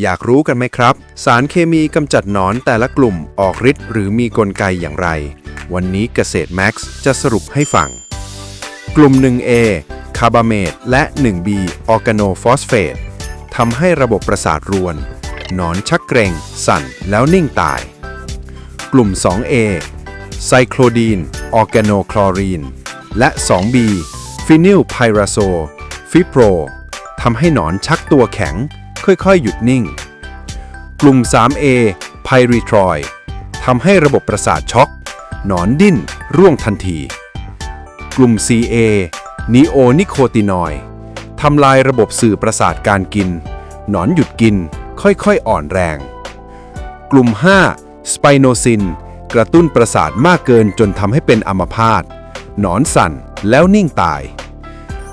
อยากรู้กันไหมครับ สารเคมีกำจัดหนอนแต่ละกลุ่มออกฤทธิ์หรือมีกลไกอย่างไร วันนี้เกษตรแม็กซ์จะสรุปให้ฟัง กลุ่ม 1A คาร์บาเมตและ 1B ออร์แกโนฟอสเฟตทำให้ระบบประสาทรวน หนอนชักเกรงสั่นแล้วนิ่งตาย กลุ่ม 2A ไซโคลดีนออร์แกโนคลอรีน และ 2B ฟินิลไพราโซ ฟิโปรทำให้หนอนชักตัวแข็ง ค่อยๆ หยุดนิ่ง กลุ่ม 3A ไพริทรอยทำให้ระบบประสาทช็อก หนอนดิ้น ร่วงทันที กลุ่ม CA นีโอนิโคตินอยทำลายระบบสื่อประสาทการกิน หนอนหยุดกิน ค่อยๆ อ่อนแรง กลุ่ม 5 สไปโนซิน กระตุ้นประสาทมากเกินจนทำให้เป็นอัมพาต หนอนสั่นแล้วนิ่งตาย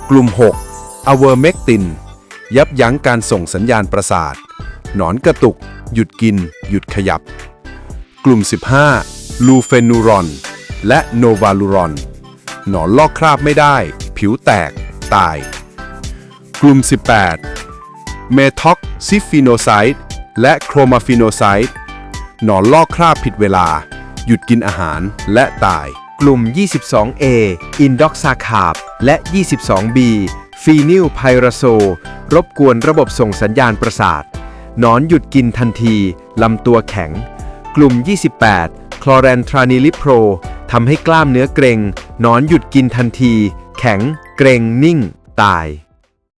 กลุ่ม 6 อเวอร์เมกติน ยับยั้งการส่งสัญญาณประสาท หนอนกระตุก หยุดกิน หยุดขยับ กลุ่ม 15 ลูเฟนูรอน และโนวาลูรอน หนอนลอกคราบไม่ได้ ผิวแตก ตาย กลุ่ม 18 เมท็อกซิฟิโนไซด์และโครมาฟิโนไซด์หนอนลอกคราบผิดเวลา หยุดกินอาหารและตาย กลุ่ม 22A อินด็อกซาคาบและ 22B ฟีนิลไพราโซ รบกวนระบบส่งสัญญาณประสาท นอนหยุดกินทันที ลำตัวแข็ง กลุ่ม 28 คลอแรนทรานิลิโพรทำให้กล้ามเนื้อเกร็งนอนหยุดกินทันที แข็ง เกรงนิ่ง ตาย